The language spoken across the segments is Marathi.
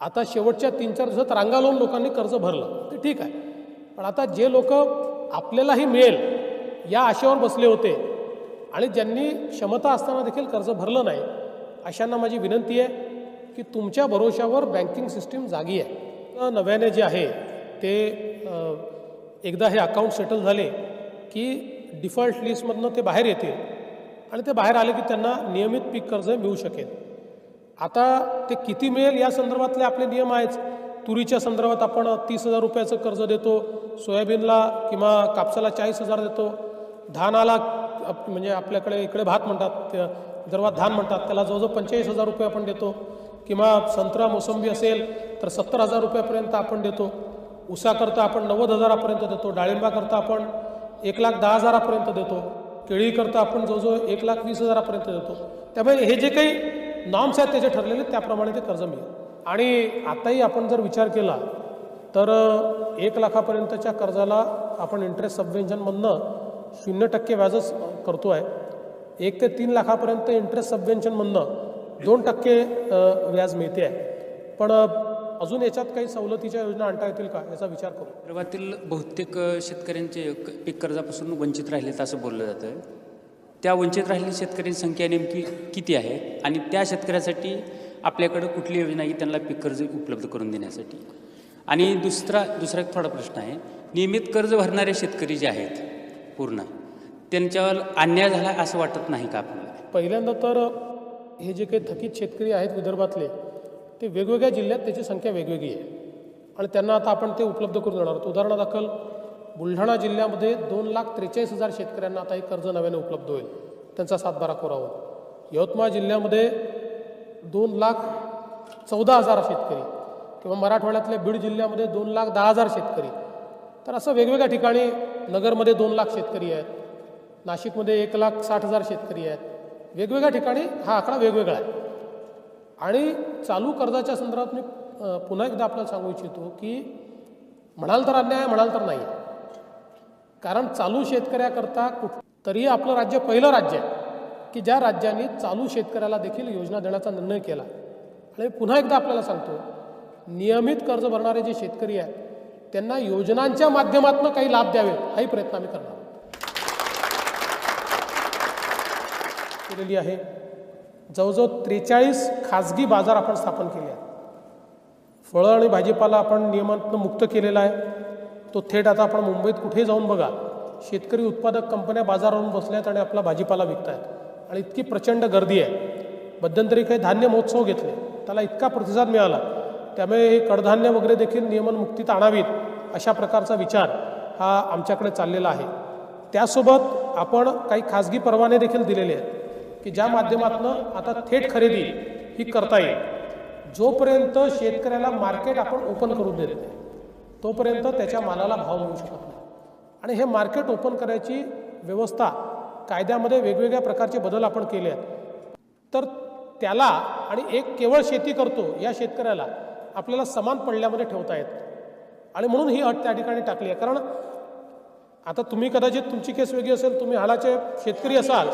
आता शेवटच्या तीन चार दिवसात रांगा लावून लोकांनी कर्ज भरलं. ते ठीक आहे. पण आता जे लोक आपल्यालाही मिळेल या आशेवर बसले होते आणि ज्यांनी क्षमता असताना देखील कर्ज भरलं नाही अशांना माझी विनंती आहे की तुमच्या भरोशावर बँकिंग सिस्टीम जागी आहे. नव्याने जे आहे ते एकदा हे अकाउंट सेटल झाले की डिफॉल्ट लिस्टमधनं ते बाहेर येतील आणि ते बाहेर आले की त्यांना नियमित पीक कर्ज मिळू शकेल. आता ते किती मिळेल या संदर्भातले आपले नियम आहेच तुरीच्या संदर्भात आपण तीस हजार रुपयाचं कर्ज देतो सोयाबीनला किंवा कापसाला चाळीस हजार देतो. धानाला म्हणजे आपल्याकडे इकडे भात म्हणतात त्या धान म्हणतात त्याला जवळजवळ पंचेचाळीस हजार रुपये आपण देतो. किंवा संत्रा मोसंबी असेल तर सत्तर हजार रुपयापर्यंत आपण देतो. ऊसाकरता आपण नव्वद हजारापर्यंत देतो. डाळिंबाकरता आपण एक लाख दहा हजारापर्यंत देतो. केळीकरता आपण जवळजवळ एक लाख वीस हजारापर्यंत देतो. त्यामुळे हे जे काही नॉर्म्स आहेत त्याचे ठरलेले त्याप्रमाणे ते कर्ज मिळेल. आणि आताही आपण जर विचार केला तर एक लाखापर्यंतच्या कर्जाला आपण इंटरेस्ट सबवेन्शनमधनं शून्य टक्के व्याजच करतो आहे एक ते तीन लाखापर्यंत इंटरेस्ट सबवेन्शनमधनं दोन टक्के व्याज मिळते. आहे पण अजून याच्यात काही सवलतीच्या योजना आणता येतील का याचा विचार करू. विदर्भातील बहुतेक शेतकऱ्यांचे पीक कर्जापासून वंचित राहिलेत असं बोललं जातं त्या वंचित राहिलेल्या शेतकऱ्यांची संख्या नेमकी किती आहे? आणि त्या शेतकऱ्यासाठी आपल्याकडं कुठली योजना आहे? त्यांना पीक कर्ज उपलब्ध करून देण्यासाठी. आणि दुसरा दुसरा एक थोडा प्रश्न आहे. नियमित कर्ज भरणारे शेतकरी जे आहेत पूर्ण त्यांच्यावर अन्याय झाला असं वाटत नाही का आपल्याला? पहिल्यांदा तर हे जे काही थकीत शेतकरी आहेत विदर्भातले ते वेगवेगळ्या जिल्ह्यात त्याची संख्या वेगवेगळी आहे. आणि त्यांना आता आपण ते उपलब्ध करून देणार आहोत. उदाहरणादाखल बुलढाणा जिल्ह्यामध्ये दोन लाख त्रेचाळीस हजार शेतकऱ्यांना आता हे कर्ज नव्याने उपलब्ध होईल. त्यांचा सातबारा कोरावर यवतमाळ जिल्ह्यामध्ये दोन लाख चौदा हजार शेतकरी किंवा मराठवाड्यातल्या बीड जिल्ह्यामध्ये दोन लाख दहा हजार शेतकरी. तर असं वेगवेगळ्या ठिकाणी नगरमध्ये दोन लाख शेतकरी आहेत. नाशिकमध्ये एक लाख साठ हजार शेतकरी आहेत. वेगवेगळ्या ठिकाणी हा आकडा वेगवेगळा आहे. आणि चालू कर्जाच्या संदर्भात मी पुन्हा एकदा आपल्याला सांगू इच्छितो की म्हणाल तर अन्याय म्हणाल तर नाही. आहे. कारण चालू शेतकऱ्याकरता कुठ तरी आपलं राज्य पहिलं राज्य आहे की ज्या राज्याने चालू शेतकऱ्याला देखील योजना देण्याचा निर्णय केला. आणि पुन्हा एकदा आपल्याला सांगतो नियमित कर्ज भरणारे जे शेतकरी आहेत त्यांना योजनांच्या माध्यमातून काही लाभ द्यावे हाही प्रयत्न आम्ही करणार केलेली आहे जवळजवळ त्रेचाळीस खाजगी बाजार आपण स्थापन केले आहेत. फळं आणि भाजीपाला आपण नियमातनं मुक्त केलेला आहे. तो थेट आता आपण मुंबईत कुठेही जाऊन बघा शेतकरी उत्पादक कंपन्या बाजारावरून बसल्यात आणि आपला भाजीपाला विकतायत. आणि इतकी प्रचंड गर्दी आहे. मध्यंतरी काही धान्य महोत्सव घेतले त्याला इतका प्रतिसाद मिळाला. त्यामुळे हे कडधान्य वगैरे देखील नियमनमुक्तीत आणावीत अशा प्रकारचा विचार हा आमच्याकडे चाललेला आहे. त्यासोबत आपण काही खाजगी परवाने देखील दिलेले आहेत की ज्या माध्यमातून आता थेट खरेदी ही करता येईल. जोपर्यंत शेतकऱ्याला मार्केट आपण ओपन करून देत नाही तोपर्यंत त्याच्या मालाला भाव मिळू शकत नाही. आणि हे मार्केट ओपन करायची व्यवस्था कायद्यामध्ये वेगवेगळ्या प्रकारचे बदल आपण केले आहेत. तर त्याला आणि एक केवळ शेती करतो या शेतकऱ्याला आपल्याला समान पडल्यामध्ये ठेवता येत आणि म्हणून ही अट त्या ठिकाणी टाकली आहे. कारण आता तुम्ही कदाचित तुमची केस वेगळी असेल तुम्ही हाडाचे शेतकरी असाल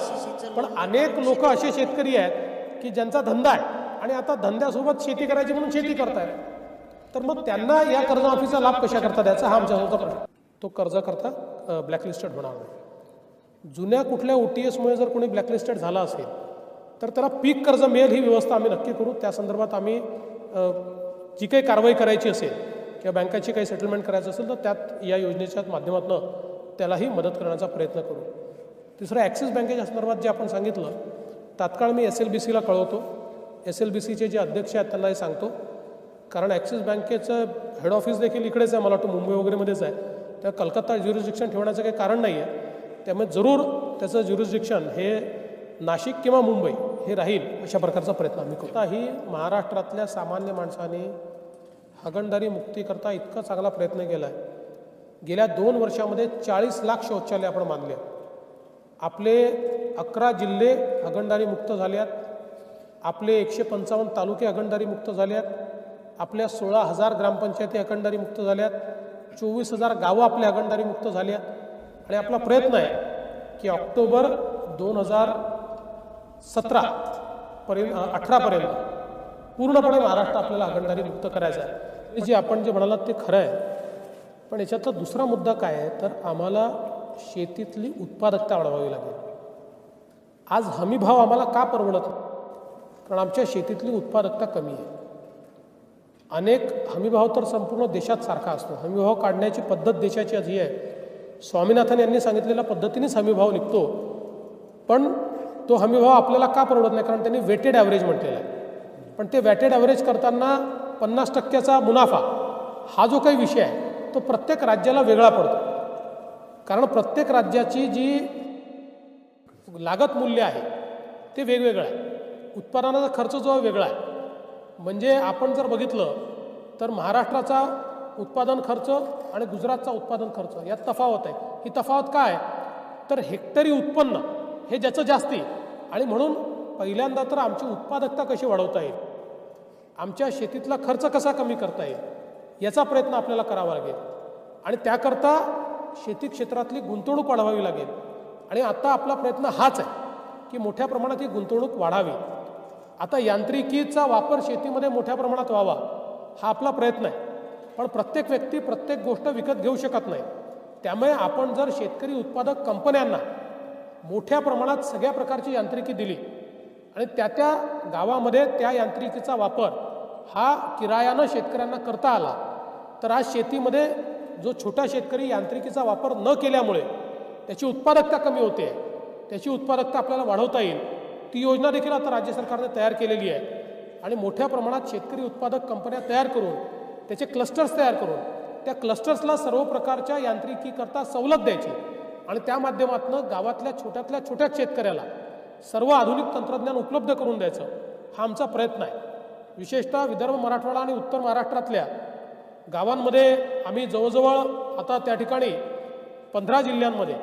पण अनेक लोक असे शेतकरी आहेत की ज्यांचा धंदा आहे आणि आता धंद्यासोबत शेती करायची म्हणून शेती करतायत. तर मग त्यांना या कर्जमाफीचा लाभ कशा करता द्यायचा हा आमच्या समोरचा प्रश्न. तो कर्जाकरता ब्लॅकलिस्टेड होणार नाही. जुन्या कुठल्या ओ टी एसमुळे जर कोणी ब्लॅकलिस्टेड झाला असेल तर त्याला पीक कर्ज मिळेल ही व्यवस्था आम्ही नक्की करू. त्या संदर्भात आम्ही जी काही कारवाई करायची असेल किंवा बँकाची काही सेटलमेंट करायचं असेल तर त्यात या योजनेच्या माध्यमातून त्यालाही मदत करण्याचा प्रयत्न करू. तिसरं ॲक्सिस बँकेच्या संदर्भात जे आपण सांगितलं तात्काळ मी एस एल बी सीला कळवतो. एस एल बी सीचे जे अध्यक्ष आहेत त्यांना हे सांगतो. कारण ॲक्सिस बँकेचं हेड ऑफिस देखील इकडेच आहे मला वाटतं मुंबई वगैरेमध्येच आहे. त्या कलकत्ता ज्युरिस्डिक्शन ठेवण्याचं काही कारण नाही आहे त्यामुळे जरूर त्याचं ज्युरिस्डिक्शन हे नाशिक किंवा मुंबई हे राहील अशा प्रकारचा प्रयत्न आम्ही करतो. ही महाराष्ट्रातल्या सामान्य माणसाने हगणदारी मुक्तीकरता इतका चांगला प्रयत्न केला आहे गेल्या दोन वर्षामध्ये चाळीस लाख शौचालय आपण मानले आहेत. आपले अकरा जिल्हे हगणदारी मुक्त झाले आहेत आपले एकशे पंचावन्न तालुके हगणदारी मुक्त झाले आहेत आपल्या सोळा हजार ग्रामपंचायती हगणदारी मुक्त झाल्या आहेत चोवीस हजार गावं आपल्या हगणदारी मुक्त झाल्यात. आणि आपला प्रयत्न आहे की ऑक्टोबर दोन हजार सतरा पर्यंत अठरापर्यंत पूर्णपणे महाराष्ट्र आपल्याला अखंडारी मुक्त करायचा आहे. जे आपण जे म्हणालात ते खरं आहे. पण याच्यातला दुसरा मुद्दा काय आहे? तर आम्हाला शेतीतली उत्पादकता वाढवावी लागेल. आज हमीभाव आम्हाला का परवडत कारण आमच्या शेतीतली उत्पादकता कमी आहे. अनेक हमीभाव तर संपूर्ण देशात सारखा असतो. हमीभाव काढण्याची पद्धत देशाची ही आहे. स्वामीनाथन यांनी सांगितलेल्या पद्धतीनेच हमीभाव निघतो. पण तो हमीभाव आपल्याला का परवडत नाही? कारण त्यांनी वेटेड ॲव्हरेज म्हटलेला आहे. पण ते वेटेड ॲव्हरेज करताना पन्नास टक्क्याचा मुनाफा हा जो काही विषय आहे तो प्रत्येक राज्याला वेगळा पडतो. कारण प्रत्येक राज्याची जी लागत मूल्य आहे ते वेगवेगळं आहे. उत्पादनाचा खर्च जो वेगळा आहे. म्हणजे आपण जर बघितलं तर महाराष्ट्राचा उत्पादन खर्च आणि गुजरातचा उत्पादन खर्च यात तफावत आहे. ही तफावत काय? तर हेक्टरी उत्पन्न हे ज्याचं जास्ती आणि म्हणून पहिल्यांदा तर आमची उत्पादकता कशी वाढवता येईल? आमच्या शेतीतला खर्च कसा कमी करता येईल? याचा प्रयत्न आपल्याला करावा लागेल. आणि त्याकरता शेती क्षेत्रातली गुंतवणूक वाढवावी लागेल. आणि आत्ता आपला प्रयत्न हाच आहे की मोठ्या प्रमाणात ही गुंतवणूक वाढावी. आता यांत्रिकीचा वापर शेतीमध्ये मोठ्या प्रमाणात व्हावा हा आपला प्रयत्न आहे. पण प्रत्येक व्यक्ती प्रत्येक गोष्ट विकत घेऊ शकत नाही. त्यामुळे आपण जर शेतकरी उत्पादक कंपन्यांना मोठ्या प्रमाणात सगळ्या प्रकारची यांत्रिकी दिली आणि त्या त्या गावामध्ये त्या यांत्रिकीचा वापर हा किरायानं शेतकऱ्यांना करता आला तर आज शेतीमध्ये जो छोटा शेतकरी यांत्रिकीचा वापर न केल्यामुळे त्याची उत्पादकता कमी होते त्याची उत्पादकता आपल्याला वाढवता येईल. ती योजना देखील आता राज्य सरकारने तयार केलेली आहे. आणि मोठ्या प्रमाणात शेतकरी उत्पादक कंपन्या तयार करून त्याचे क्लस्टर्स तयार करून त्या क्लस्टर्सला सर्व प्रकारच्या यांत्रिकीकरता सवलत द्यायची. आणि त्या माध्यमातून गावातल्या छोट्यातल्या छोट्या शेतकऱ्याला सर्व आधुनिक तंत्रज्ञान उपलब्ध करून द्यायचं हा आमचा प्रयत्न आहे. विशेषतः विदर्भ मराठवाडा आणि उत्तर महाराष्ट्रातल्या गावांमध्ये आम्ही जवळजवळ आता त्या ठिकाणी पंधरा जिल्ह्यांमध्ये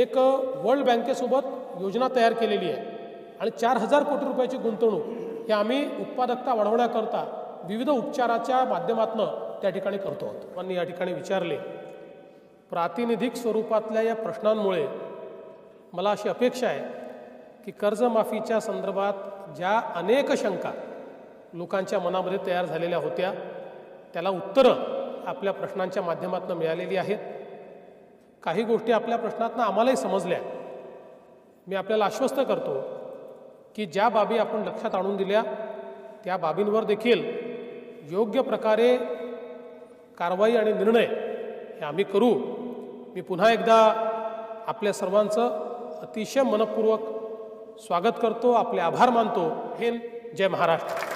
एक वर्ल्ड बँकेसोबत योजना तयार केलेली आहे. आणि चार हजार कोटी रुपयाची गुंतवणूक ही आम्ही उत्पादकता वाढवण्याकरता विविध उपचाराच्या माध्यमातून त्या ठिकाणी करतो आहोत. पण या ठिकाणी विचारले प्रातिनिधिक स्वरूपातल्या या प्रश्नांमुळे मला अशी अपेक्षा आहे की कर्जमाफीच्या संदर्भात ज्या अनेक शंका लोकांच्या मनामध्ये तयार झालेल्या होत्या त्याला उत्तरं आपल्या प्रश्नांच्या माध्यमातून मिळालेली आहेत. काही गोष्टी आपल्या प्रश्नातनं आम्हालाही समजल्या. मी आपल्याला आश्वस्त करतो की ज्या बाबी आपण लक्षात आणून दिल्या त्या बाबींवर देखील योग्य प्रकारे कारवाई आणि निर्णय हे आम्ही करू. मी पुन्हा एकदा आपल्या सर्वांचं अतिशय मनपूर्वक स्वागत करतो आपले आभार मानतो. हे जय महाराष्ट्र.